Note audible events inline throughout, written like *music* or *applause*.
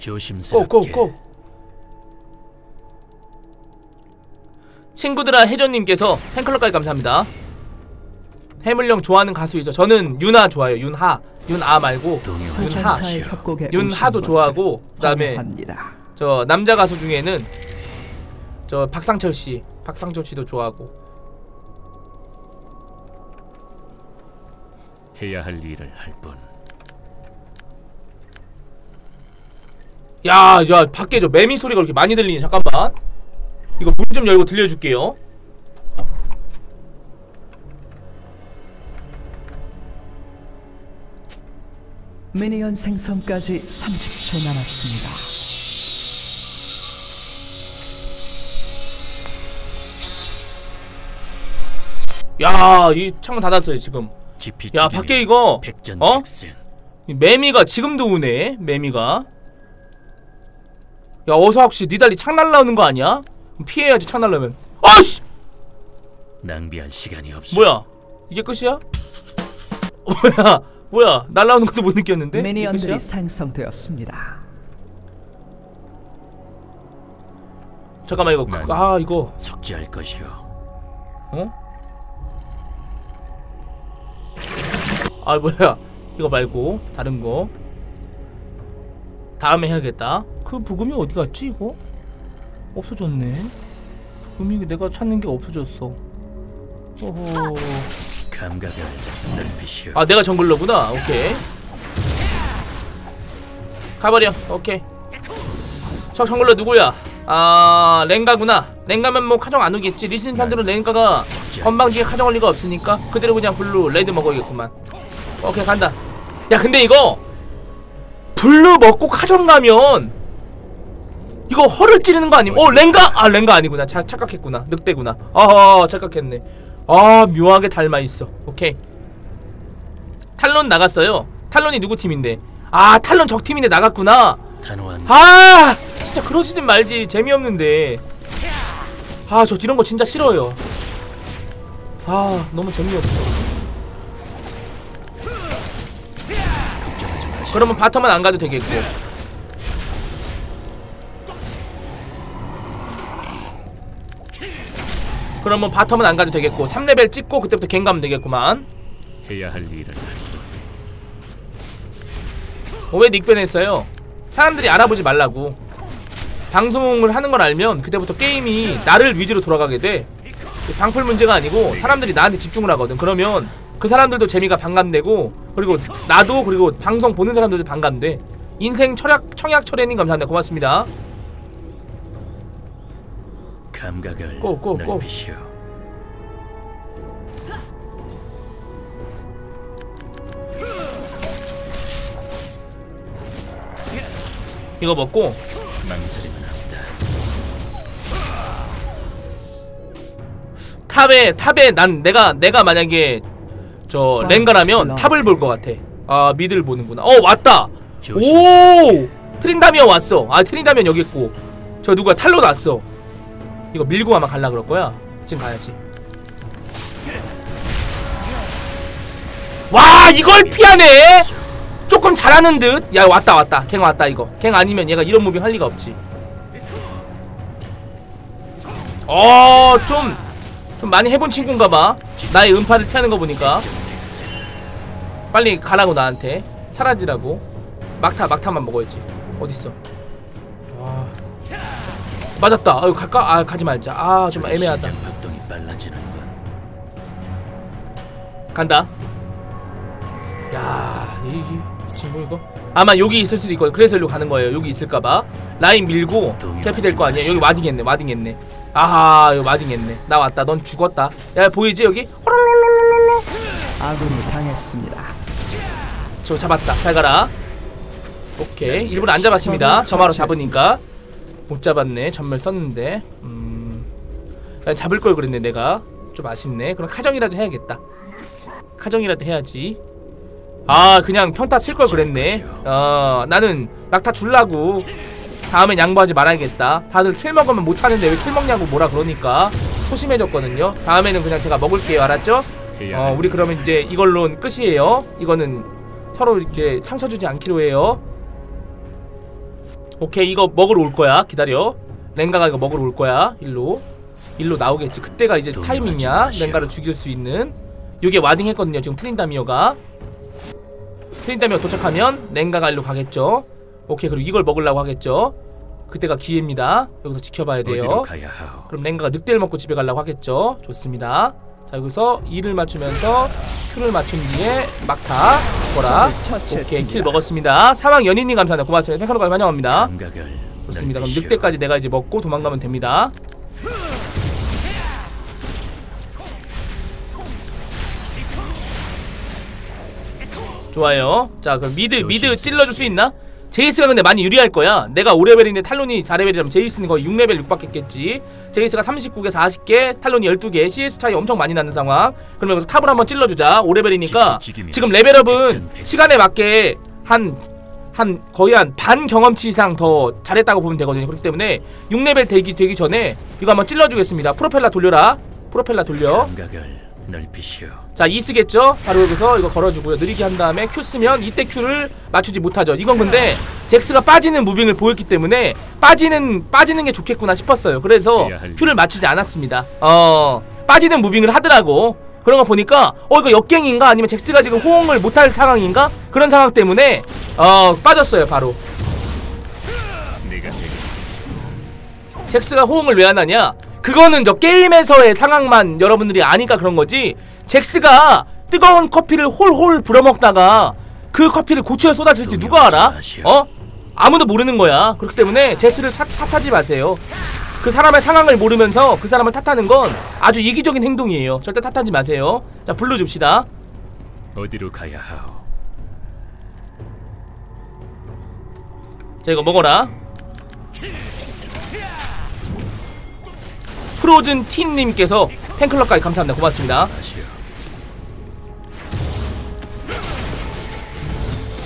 조심스럽게. 고고고 친구들아 혜조님께서 팬클럽까지 감사합니다 해물령 좋아하는 가수이죠 저는 윤하 좋아요 윤하 윤아 말고. 협곡에 윤하도 좋아하고 그다음에 환영합니다. 저 남자 가수 중에는 저 박상철 씨 박상철 씨도 좋아하고 해야 할 일을 할 뿐. 야, 야, 밖에 저 매미 소리가 그렇게 많이 들리니 잠깐만. 이거 문 좀 열고 들려줄게요. 미니언 생성까지 30초 남았습니다. 야, 이 창문 닫았어요 지금. 야, 밖에 이거 백전 어? 매미가 지금도 우네. 매미가. 야, 어서 혹시 니달리 창 날라오는 거 아니야? 피해야지 창 날라오면. 아씨, 낭비할 시간이 없어. 뭐야? 이게 끝이야? 어, 뭐야? 뭐야? 날라오는 것도 못 느꼈는데? 미니언들이? 생성되었습니다. 잠깐만 이거 그, 난- 아 이거 속죄할 것이오. 어? 아 뭐야 이거 말고 다른 거 다음에 해야겠다. 그 부금이 어디 갔지 이거? 없어졌네. 부금이 내가 찾는 게 없어졌어. 오호 감각을 넓히시오. 아 내가 정글러구나. 오케이. 가버려. 오케이. 저 정글러 누구야? 아 랭가구나. 랭가면 뭐 카정 안 오겠지. 리신 산들은 랭가가 건방지게 카정 올 리가 없으니까 그대로 그냥 블루 레드 먹어야겠구만. 오케이 간다. 야 근데 이거 블루 먹고 카정 가면. 이거 허를 찌르는 거 아님? 어 랭가? 아 랭가 아니구나. 자, 착각했구나. 늑대구나. 아 착각했네. 아 묘하게 닮아 있어. 오케이. 탈론 나갔어요. 탈론이 누구 팀인데? 아 탈론 적 팀인데 나갔구나. 아 진짜 그러지 좀 말지. 재미없는데. 아 저 이런 거 진짜 싫어요. 아 너무 재미없어 그러면 바텀은 안 가도 되겠고. 그러면 바텀은 안 가도 되겠고. 3레벨 찍고 그때부터 갱 가면 되겠구만. 해야 할 일을. 어, 왜 닉변 했어요? 사람들이 알아보지 말라고. 방송을 하는 걸 알면 그때부터 게임이 나를 위주로 돌아가게 돼. 방풀 문제가 아니고 사람들이 나한테 집중을 하거든. 그러면 그 사람들도 재미가 반감되고 그리고 나도 그리고 방송 보는 사람들도 반감돼 인생 철학 청약 철회님 감사합니다 고맙습니다 감각을 고, 고, 고. 넓히시오. 이거 먹고 망설임은 없다. 탑에 탑에 난 내가 내가 만약에 저 랭가라면 탑을 볼 것 같아. 아 미드를 보는구나. 어 왔다. 오! 트린다미언 왔어. 아 트린다미언 여기 있고. 저 누가 탈로 났어. 이거 밀고 아마 갈라 그럴 거야. 지금 가야지. 와 이걸 피하네! 조금 잘하는 듯야 왔다 왔다. 갱 왔다 이거. 갱 아니면 얘가 이런 무빙 할 리가 없지. 어좀 좀 많이 해본 친구인가봐. 나의 음파를 피하는 거 보니까. 빨리 가라고 나한테. 사라지라고. 막타 막타만 먹어야지. 어딨어? 와 맞았다. 아유 갈까? 아 가지 말자. 아 좀 애매하다. 간다. 야이 이 친구 이거? 아마 여기 있을 수도 있거든. 그래서 일로 가는 거예요. 여기 있을까봐. 라인 밀고 캐피 될 거 아니야? 여기 와딩했네 와딩했네. 아하 이거 와딩했네. 나 왔다. 넌 죽었다. 야 보이지 여기? 호롤롤롤롤롤 아군이 당했습니다. 저 잡았다. 잘 가라. 오케이. 일부러 안 잡았습니다. 점화로 잡으니까 못 잡았네. 전멸 썼는데. 음. 잡을 걸 그랬네 내가. 좀 아쉽네. 그럼 카정이라도 해야겠다. 카정이라도 해야지. 아 그냥 평타 칠 걸 그랬네. 어 나는 낙타 줄라고. 다음엔 양보하지 말아야겠다. 다들 킬 먹으면 못 하는데 왜 킬 먹냐고 뭐라 그러니까 소심해졌거든요. 다음에는 그냥 제가 먹을게요. 알았죠? 해야 어할 우리 그러면 이제 이걸로 끝이에요. 이거는 서로 이렇게 상처 주지 않기로 해요. 오케이 이거 먹으러 올 거야. 기다려. 랭가가 이거 먹으러 올 거야. 일로. 일로 나오겠지. 그때가 이제 타이밍이야. 랭가를 죽일 수 있는. 요게 와딩 했거든요 지금 트린다미어가. 트린다미어 도착하면 랭가가 일로 가겠죠. 오케이 그리고 이걸 먹으려고 하겠죠. 그때가 기회입니다. 여기서 지켜봐야 돼요? 그럼 랭가가 늑대를 먹고 집에 가려고 하겠죠. 좋습니다 자 여기서 2를 맞추면서 Q를 맞춘 뒤에 막타 처치했습니다. 오케이 킬 먹었습니다. 사망 연인님 감사합니다. 고맙습니다. 팬클럽 환영합니다. 좋습니다. 그럼. 늑대까지 내가 이제 먹고 도망가면 됩니다. 좋아요. 자 그럼 미드 미드 찔러줄 수 있나? 제이스가 근데 많이 유리할 거야 내가 5레벨인데 탈론이 4레벨이라면 제이스는 거의 6레벨 6받겠겠지 제이스가 39개 40개 탈론이 12개 CS 차이 엄청 많이 나는 상황 그러면 탑을 한번 찔러주자 5레벨이니까 지키지기면 지금 레벨업은. 시간에 맞게 한한 거의 한 반 경험치 이상 더 잘했다고 보면 되거든요. 그렇기 때문에 6레벨 되기 되기 전에 이거 한번 찔러주겠습니다. 프로펠러 돌려라. 프로펠러 돌려. 넓히시오. 자, E 쓰겠죠? 바로 여기서 이거 걸어주고요. 느리게 한 다음에 Q 쓰면 이때 Q를 맞추지 못하죠. 이건 근데 잭스가 빠지는 무빙을 보였기 때문에 빠지는 빠지는 게 좋겠구나 싶었어요. 그래서 Q를 맞추지 않았습니다. 어, 빠지는 무빙을 하더라고. 그런 거 보니까 어 이거 역갱인가 아니면 잭스가 지금 호응을 못할 상황인가 그런 상황 때문에 어 빠졌어요 바로 잭스가 호응을 왜 안 하냐? 그거는 저 게임에서의 상황만 여러분들이 아니까 그런 거지. 잭스가 뜨거운 커피를 홀홀 불어먹다가 그 커피를 고추에 쏟아질지 누가 알아? 어? 아무도 모르는 거야. 그렇기 때문에 잭스를 탓, 탓하지 마세요. 그 사람의 상황을 모르면서 그 사람을 탓하는 건 아주 이기적인 행동이에요. 절대 탓하지 마세요. 자, 불러줍시다. 어디로 가야 하오? 자, 이거 먹어라. 프로즌 틴님께서 팬클럽까지 감사합니다. 고맙습니다.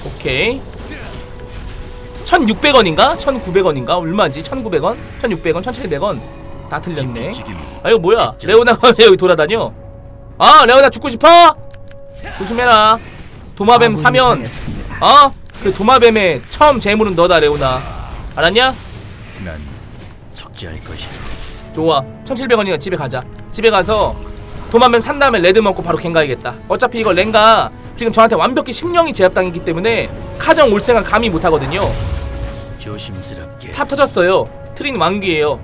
오케이 1600원인가? 1900원인가? 얼마지? 1900원? 1600원? 1700원? 다 틀렸네 아 이거 뭐야 레오나가 왜 여기 돌아다녀 아 레오나 죽고 싶어? 조심해라 도마뱀 사면. 어? 그 도마뱀의 처음 재물은 너다 레오나 알았냐? 난 속죄할 것이오. 좋아 1700원이니까 집에 가자 집에 가서 도마뱀 산 다음에 레드 먹고 바로 갱 가야겠다 어차피 이거 랭가 지금 저한테 완벽히 심령이 제압당했기 때문에 카정 올 생각 감히 못하거든요 조심스럽게 탑 터졌어요. 트린 왕기예요.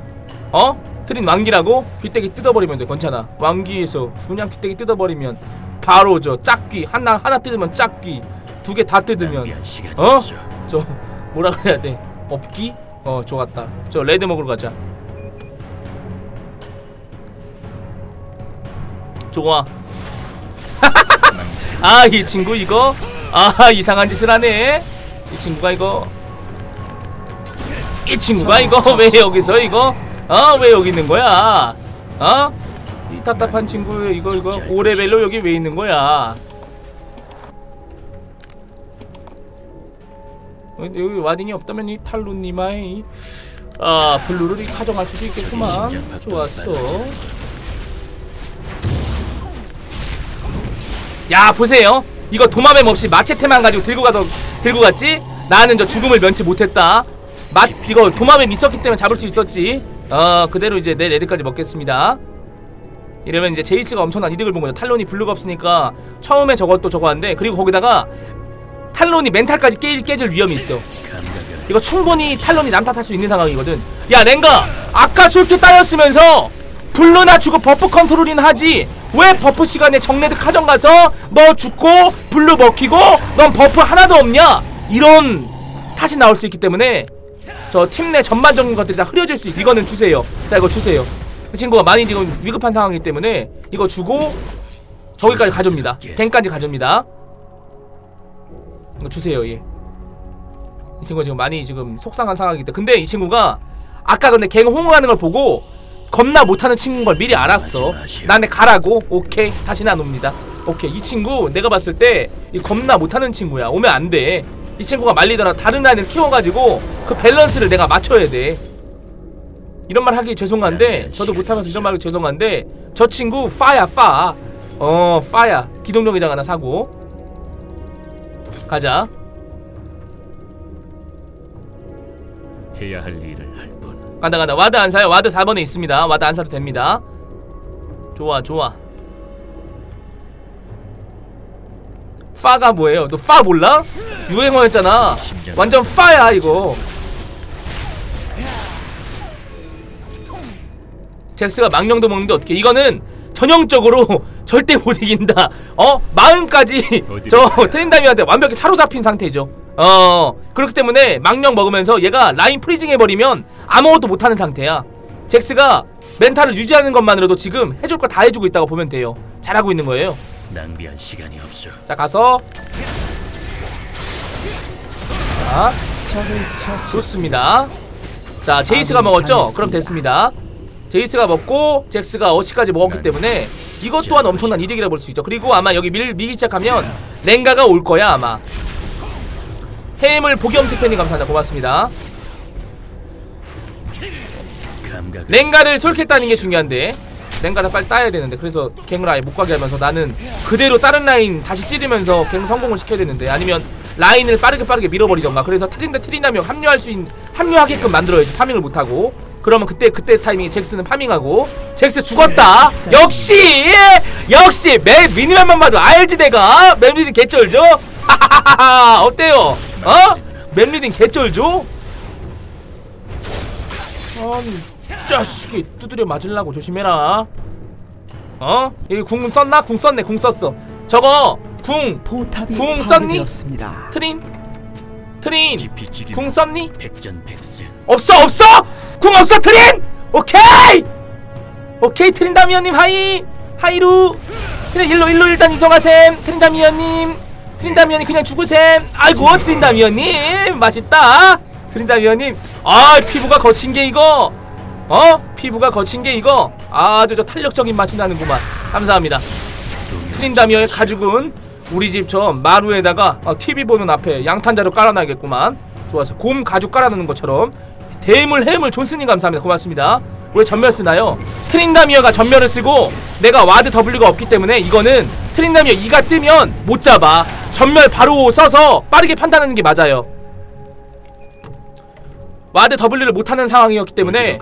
어? 트린 왕기라고? 귀때기 뜯어버리면 돼. 괜찮아. 왕기에서 그냥 귀때기 뜯어버리면 바로 저 짝귀 하나 하나 뜯으면 짝귀 두 개 다 뜯으면 어? 저 뭐라 그래야 돼? 업기? 어 좋았다. 저 레드 먹으러 가자. 좋아. *laughs* 아 이 친구 이거? 아 이상한 짓을 하네. 이 친구가 이거? 이 친구가 이거? 왜 여기서 이거? 어? 왜 여기 있는 거야? 어? 이 답답한 친구 이거 이거? 5레벨로 여기 왜 있는 거야? 어, 여기 와딩이 없다면 이 탈루님아이 아 블루를 가져갈 수도 있겠구만. 좋았어 야 보세요. 이거 도마뱀 없이 마체테만 가지고 들고 가서 들고 갔지? 나는 저 죽음을 면치 못했다. 마 이거 도마뱀 있었기 때문에 잡을 수 있었지. 어 그대로 이제 내 레드까지 먹겠습니다. 이러면 이제 제이스가 엄청난 이득을 본 거죠. 탈론이 블루가 없으니까 처음에 저것도 저거 한데 그리고 거기다가 탈론이 멘탈까지 깨, 깨질 위험이 있어. 이거 충분히 탈론이 남탓할 수 있는 상황이거든. 야 랭가! 아까 솔트 따였으면서 블루나 주고 버프 컨트롤이나 하지 왜 버프 시간에 정레드 카정 가서 너 죽고 블루 먹히고 넌 버프 하나도 없냐? 이런 탓이 나올 수 있기 때문에 저 팀 내 전반적인 것들이 다 흐려질 수 있. 이거는 주세요. 자 이거 주세요. 그 친구가 많이 지금 위급한 상황이기 때문에 이거 주고 저기까지 가줍니다. 갱까지 가줍니다. 이거 주세요 얘 이 친구가 지금 많이 지금 속상한 상황이기 때문에 근데 이 친구가 아까 근데 갱 호응하는 걸 보고 겁나 못하는 친구인 걸 미리 알았어. 나한테 가라고? 오케이. 다시는 안 옵니다. 오케이. 이 친구 내가 봤을 때 이 겁나 못하는 친구야. 오면 안돼. 이 친구가 말리더라. 다른 아이를 키워가지고 그 밸런스를 내가 맞춰야 돼. 이런 말 하기 죄송한데 저도 못하면서 이런 말 하기 죄송한데 저 친구 파야 파 어 파야. 기동력의장 하나 사고. 가자. 해야 할 일을. 간다 간다. 와드 안 사요. 와드 4번에 있습니다. 와드 안 사도 됩니다. 좋아 좋아. 파가 뭐예요? 너 파 몰라? 유행어였잖아. 완전 파야 이거. 잭스가 망령도 먹는데 어떻게 이거는 전형적으로 *laughs* 절대 못 이긴다. 어? 마음까지 저 트린다미한테 완벽히 사로잡힌 상태죠 어 그렇기 때문에 망령 먹으면서 얘가 라인 프리징 해버리면 아무것도 못하는 상태야. 잭스가 멘탈을 유지하는 것만으로도 지금 해줄 거 다 해주고 있다고 보면 돼요. 잘하고 있는 거예요. 낭비할 시간이 없어. 자 가서. 자. 좋습니다. 자 제이스가 먹었죠? 그럼 됐습니다. 제이스가 먹고 잭스가 어시까지 먹었기 때문에 이것 또한 엄청난 이득이라 볼 수 있죠. 그리고 아마 여기 밀, 밀기 시작하면 랭가가 올 거야 아마 해물 복염 특편이 감사합니다. 고맙습니다. 랭가를 솔겠다는 게 중요한데 랭가를 빨리 따야 되는데 그래서 갱을 아예 못 가게 하면서 나는 그대로 다른 라인 다시 찌르면서 갱 성공을 시켜야 되는데 아니면 라인을 빠르게 빠르게 밀어버리던가 그래서 트린다 트린다며 합류할 수 있는 합류하게끔 만들어야지 파밍을 못하고 그러면 그때 그때 타이밍에 잭스는 파밍하고 잭스 죽었다. 역시 역시 매 미니맵만 봐도 알지 내가? 맵리딩 개쩔죠? *laughs* 하하하하. 어때요 어 맵리딩 개쩔죠 아니 자식이 두드려 맞으려고 조심해라 어? 여기 궁 썼나? 궁 썼네 궁 썼어 저거 궁 포탑이 궁 썼니? 파괴되었습니다. 트린 트린 지피지기 궁 썼니? 백전백승. 없어 없어! 궁 없어 트린! 오케이! 오케이 트린다미언님 하이! 하이루! 트린 일로 일로 일단 이동하셈 트린다미언님 트린다미언님 그냥 죽으셈. 아이고 트린다미언님? 맛있다. 트린다미언님. 아 피부가 거친 게 이거. 어? 피부가 거친 게 이거. 아주 저 탄력적인 맛이 나는구만. 감사합니다. 트린다미어의 가죽은 우리 집 저 마루에다가 어, TV 보는 앞에 양탄자로 깔아놔야겠구만. 좋았어. 곰 가죽 깔아놓는 것처럼. 대물 해물 존슨님 감사합니다. 고맙습니다 왜 전멸 쓰나요? 트린다미어가 전멸을 쓰고 내가 와드 W가 없기 때문에 이거는 트린다미어 2가 뜨면 못 잡아. 전멸 바로 써서 빠르게 판단하는 게 맞아요. 와드 W를 못하는 상황이었기 때문에.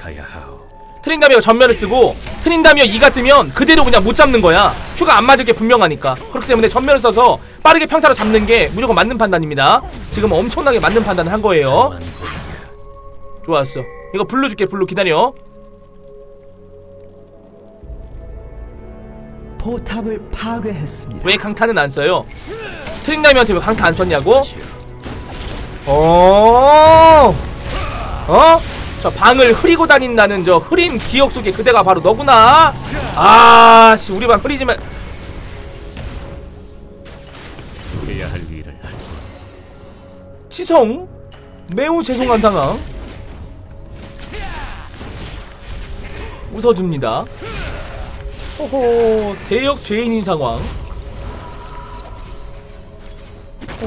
트린다미어가 전멸을 쓰고 트린다미어 2가 뜨면 그대로 그냥 못 잡는 거야. 큐가 안 맞을 게 분명하니까. 그렇기 때문에 전멸을 써서 빠르게 평타로 잡는 게 무조건 맞는 판단입니다. 지금 엄청나게 맞는 판단을 한 거예요. 좋았어. 이거 블루 줄게. 블루 기다려 포탑을 파괴했습니다. 왜 강타는 안 써요? 트린다미어한테 왜 강타 안 썼냐고? 어? 어? 저 방을 흐리고 다닌다는 저 흐린 기억 속에 그대가 바로 너구나 아 씨 우리 방 흐리지만 해야 할 일을. 치성 매우 죄송한 상황 웃어줍니다 호호 대역 죄인인 상황.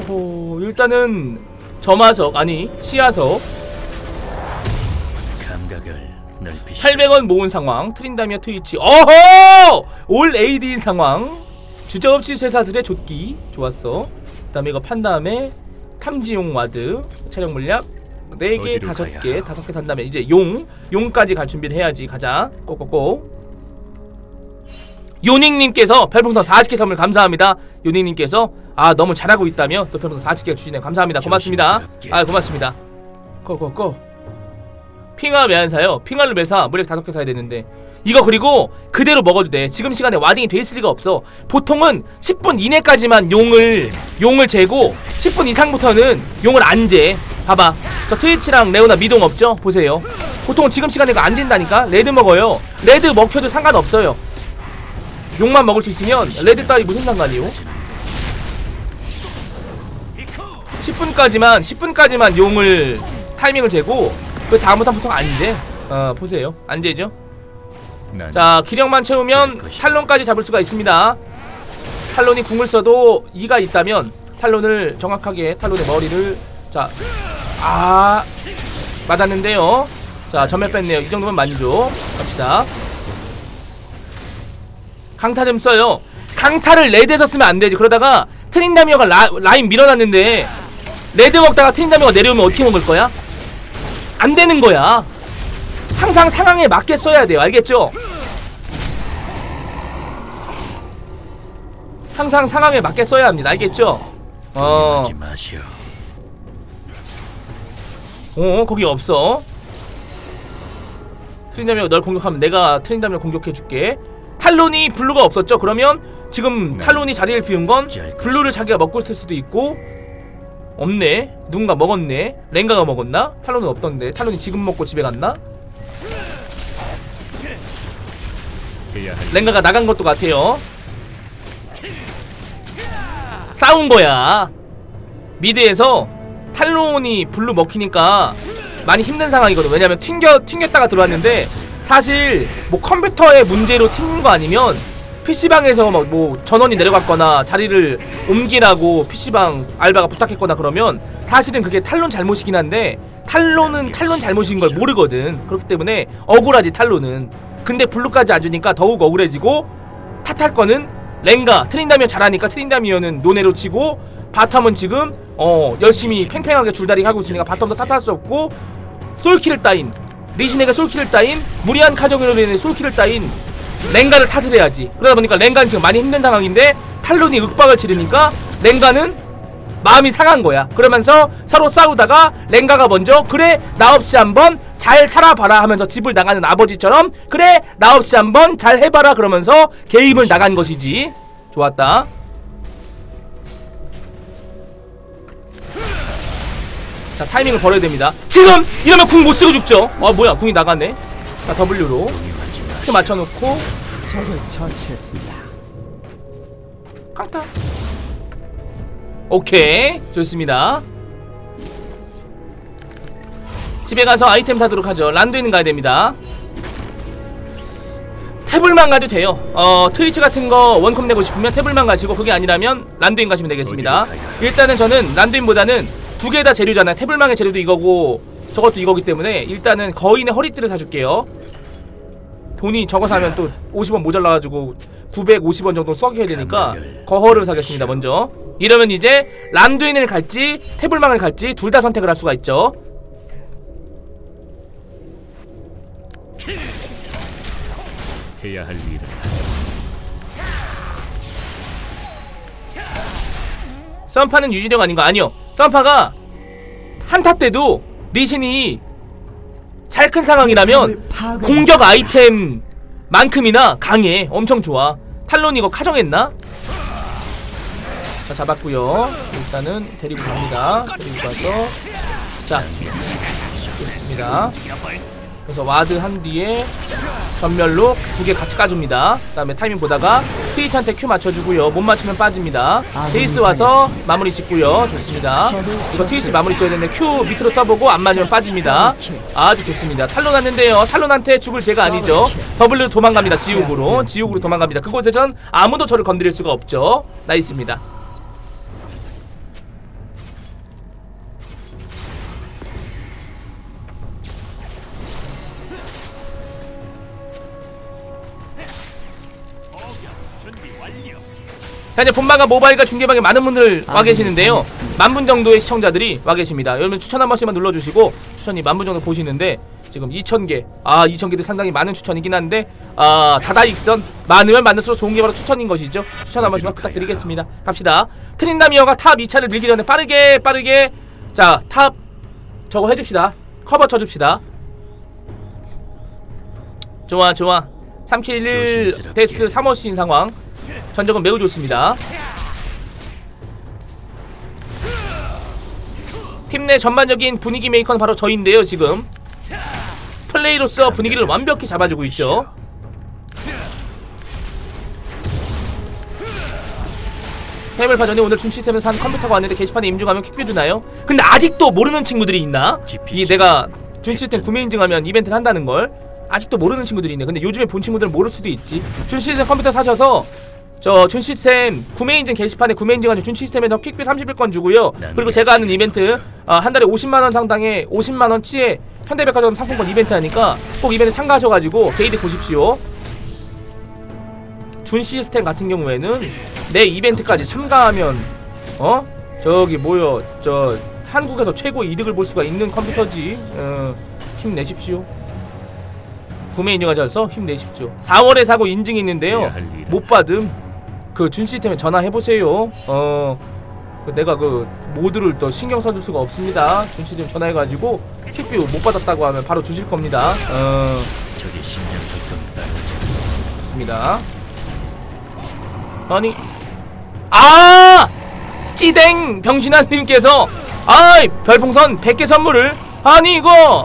호호 일단은 점화석 아니 넓히시. 800원 모은 상황. 트린다미어 트위치. 어허! 올 AD인 상황. 주저없이 쇠사슬의 족기 좋았어. 그 다음에 이거 판 다음에 탐지용 와드 체력 물약 4개 어디로 5개 가야? 5개 산 다음에 이제 용. 용까지 갈 준비를 해야지. 가자. 꼬꼬꼬 요닝님께서 별풍선 40개 선물 감사합니다. 요닝님께서 아 너무 잘하고 있다며 또 별풍선 40개 주시네요. 감사합니다. 고맙습니다. 아 고맙습니다. 고고고. 핑화 왜안 사요? 핑화를 왜 사? 무력 다섯 개 사야 되는데. 이거 그리고 그대로 먹어도 돼. 지금 시간에 와딩이 돼 있을 리가 없어. 보통은 10분 이내까지만 용을 용을 재고 10분 이상부터는 용을 안 재. 봐봐. 저 트위치랑 레오나 미동 없죠? 보세요. 보통 지금 시간에 이거 안 진다니까. 레드 먹어요. 레드 먹혀도 상관없어요 용만 먹을 수 있으면 레드 따위 무슨 상관이요? 10분까지만 10분까지만 용을 타이밍을 재고 그 다음부터 보통 안재. 어 보세요. 안재죠? 난자 기력만 채우면 탈론까지 잡을 수가 있습니다. 탈론이 궁을 써도 2가 있다면 탈론을 정확하게 탈론의 머리를 자 아 맞았는데요. 자 전멸 뺐네요. 이 정도면 만족. 갑시다 강타 좀 써요 강타를 레드에서 쓰면 안 되지 그러다가 트린다미어가 라, 라인 밀어놨는데 레드 먹다가 트린다미어가 내려오면 어떻게 먹을 거야? 안 되는 거야. 항상 상황에 맞게 써야 돼요. 알겠죠? 항상 상황에 맞게 써야 합니다. 알겠죠? 어, 마시오. 어, 거기 없어. 트린다미어 널 공격하면 내가 트린다미어 공격해줄게. 탈론이 블루가 없었죠? 그러면 지금 네. 탈론이 자리를 비운 건 블루를 자기가 먹고 있을 수도 있고 없네. 누군가 먹었네. 랭가가 먹었나? 탈론은 없던데. 탈론이 지금 먹고 집에 갔나? 랭가가 나간 것도 같아요. 싸운 거야. 미드에서 탈론이 블루 먹히니까 많이 힘든 상황이거든. 왜냐면 튕겨 튕겼다가 들어왔는데 사실 뭐 컴퓨터의 문제로 튕긴 거 아니면 PC방에서 막 뭐 전원이 내려갔거나 자리를 옮기라고 PC방 알바가 부탁했거나 그러면 사실은 그게 탈론 잘못이긴 한데 탈론은 탈론 잘못인 걸 모르거든. 그렇기 때문에 억울하지 탈론은. 근데 블루까지 안 주니까 더욱 억울해지고 탓할 거는 랭가 트린다미어 잘하니까 트린다미어는 노네로 치고 바텀은 지금 어 열심히 팽팽하게 줄다리 하고 있으니까 바텀도 탓할 수 없고 솔킬을 따인 리신에게 솔킬을 따인 무리한 카정으로 인해 솔킬을 따인 랭가를 탓을 해야지. 그러다 보니까 랭가는 지금 많이 힘든 상황인데 탈론이 윽박을 지르니까 랭가는 마음이 상한 거야. 그러면서 서로 싸우다가 랭가가 먼저 그래 나 없이 한번 잘 살아봐라 하면서 집을 나가는 아버지처럼 그래 나 없이 한번 잘 해봐라 그러면서 개입을 나간 것이지. 좋았다 자 타이밍을 벌어야 됩니다. 지금 이러면 궁 못 쓰고 죽죠? 아 뭐야 궁이 나갔네. 자 W로. 큐 맞춰놓고. 적을 처치했습니다. 깡타 오케이. 좋습니다. 집에 가서 아이템 사도록 하죠. 란두인 가야 됩니다. 태블만 가도 돼요. 어 트위치 같은 거 원컵 내고 싶으면 태블만 가시고 그게 아니라면 란두인 가시면 되겠습니다. 일단은 저는 란두인보다는 두 개 다 재료잖아요. 태블망의 재료도 이거고 저것도 이거기 때문에 일단은 거인의 허리띠를 사줄게요. 돈이 저거 사면 또 50원 모자라가지고 950원 정도 써야 되니까 거허를 사겠습니다 먼저. 이러면 이제 란두인을 갈지 태블망을 갈지 둘 다 선택을 할 수가 있죠. 해야 할 일을 썬파는 유지력 아닌 거 아니요 썬파가 한타 때도 리신이 잘 큰 상황이라면 공격 아이템만큼이나 강해. 엄청 좋아. 탈론 이거 카정했나? 자 잡았고요. 일단은 데리고 갑니다. 데리고 가서. 자 좋습니다 그래서 와드 한 뒤에 전멸로 두 개 같이 까줍니다. 그 다음에 타이밍 보다가 트위치한테 큐 맞춰주고요. 못 맞추면 빠집니다. 데이스 와서 마무리 짓고요. 좋습니다. 이거 트위치 마무리 줘야 되는데 큐 밑으로 써보고 안 맞으면 빠집니다. 아주 좋습니다. 탈론 왔는데요. 탈론한테 죽을 제가 아니죠. 더블로 도망갑니다. 지옥으로. 지옥으로 도망갑니다. 그곳에선 아무도 저를 건드릴 수가 없죠. 나이스입니다 자 이제 본방과 모바일과 중계방에 많은 분들 와 아, 계시는데요. 알겠습니다. 만분 정도의 시청자들이 와 계십니다. 여러분 추천 한 번씩만 눌러주시고 추천이 만 분 정도 보시는데 지금 2,000개. 아 2,000개도 상당히 많은 추천이긴 한데 아 다다익선 많으면 많을수록 좋은 게 바로 추천인 것이죠. 추천 한 번씩만 부탁드리겠습니다. 갑시다. 트린다미어가 탑 2차를 밀기 전에 빠르게 빠르게 자 탑 저거 해줍시다. 커버 쳐줍시다. 좋아 좋아. 3킬 1 조심스럽게. 데스 3어신 상황 전적은 매우 좋습니다. 팀 내 전반적인 분위기 메이커는 바로 저인데요 지금. 플레이로서 분위기를 완벽히 잡아주고 있죠. 테이블파 전에 오늘 준 시스템에서 산 컴퓨터가 왔는데 게시판에 임중하면 퀵뷰 주나요? 근데 아직도 모르는 친구들이 있나? 이 내가 준 시스템 구매 인증하면 이벤트를 한다는 걸. 아직도 모르는 친구들이 있네. 근데 요즘에 본 친구들은 모를 수도 있지. 준 시스템 컴퓨터 사셔서 저 준 시스템 구매 인증 게시판에 구매 인증하는 준 시스템에서 퀵뷰 30일권 주고요 그리고 제가 하는 이벤트 아, 한 달에 50만원 상당의 50만원치의 현대백화점 상품권 이벤트 하니까 꼭 이벤트 참가하셔가지고 게이드 보십시오 준 시스템 같은 경우에는 내 이벤트까지 참가하면 어 저기 뭐요 저 한국에서 최고 이득을 볼 수가 있는 컴퓨터지 어, 힘내십시오. 구매 인증 가져와서 힘내십시오. 4월에 사고 인증이 있는데요. 못 받음. 그 준 시스템에 전화해 보세요. 어. 그 내가 그 모드를 또 신경 써줄 수가 없습니다. 준 시스템 전화해가지고 킥뷰 못 받았다고 하면 바로 주실 겁니다. 어. 저기 따라오자. 좋습니다. 아니 아 찌댕 병신아님께서 아이 별풍선 100개 선물을 아니 이거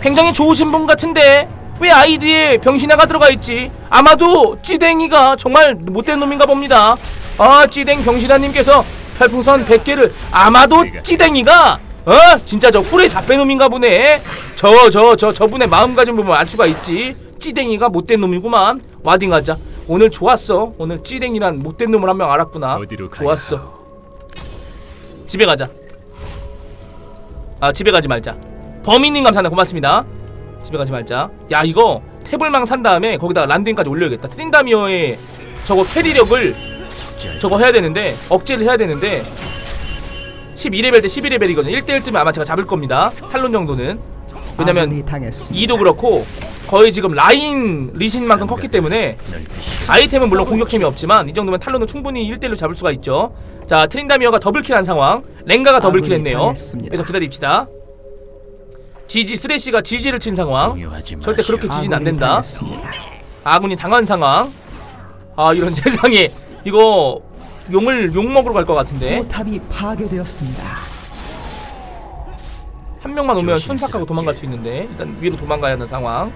굉장히 좋으신 분 같은데 왜 아이디에 병신아가 들어가 있지? 아마도 찌댕이가 정말 못된 놈인가 봅니다. 아 찌댕 병신아님께서 별풍선 100개를 아마도 찌댕이가 어 진짜 저 훌의 잡배 놈인가 보네. 저 저 저 저 분의 마음가짐 보면 알 수가 있지. 찌댕이가 못된 놈이구만. 와딩하자. 오늘 좋았어. 오늘 찌댕이란 못된 놈을 한 명 알았구나. 좋았어. 집에 가자. 아 집에 가지 말자. 범인님 감사합니다. 고맙습니다. 집에 가지 말자. 야 이거 태블망 산 다음에 거기다가 란딩까지 올려야겠다. 트린다미어의 저거 캐리력을 저거 해야 되는데 억제를 해야 되는데 12레벨 대 12레벨이거든요. 1대1 뜨면 아마 제가 잡을 겁니다. 탈론 정도는. 왜냐면 아군이 당했습니다. 2도 그렇고 거의 지금 라인 리신만큼 컸기 때문에 아이템은 물론 공격템이 없지만 이 정도면 탈론은 충분히 1대1로 잡을 수가 있죠. 자 트린다미어가 더블킬한 상황. 랭가가 더블킬 아군이 했네요. 당했습니다. 그래서 기다립시다. GG 쓰레쉬가 GG를 친 상황. 절대. 그렇게 지진 안 된다. 아군이 당한 상황. 아 이런 *laughs* 세상에 이거 용을 용 먹으러 갈 것 같은데 포탑이 파괴되었습니다. 한 명만 오면. 순삭하고 도망갈 수 있는데 일단 위로 도망가야 하는 상황.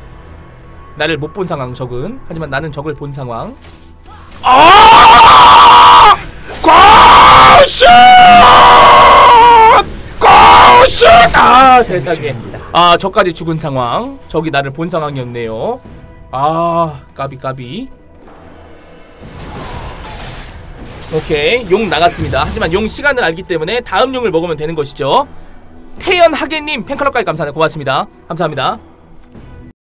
나를 못 본 상황 적은 하지만 나는 적을 본 상황. 아! 고슛! 고슛! 아 세상에. 아 저까지 죽은 상황. 적이 나를 본 상황이었네요. 아 까비 까비. 오케이 용 나갔습니다. 하지만 용 시간을 알기 때문에 다음 용을 먹으면 되는 것이죠. 태연 하계님 팬클럽까지 감사합니다. 고맙습니다. 감사합니다.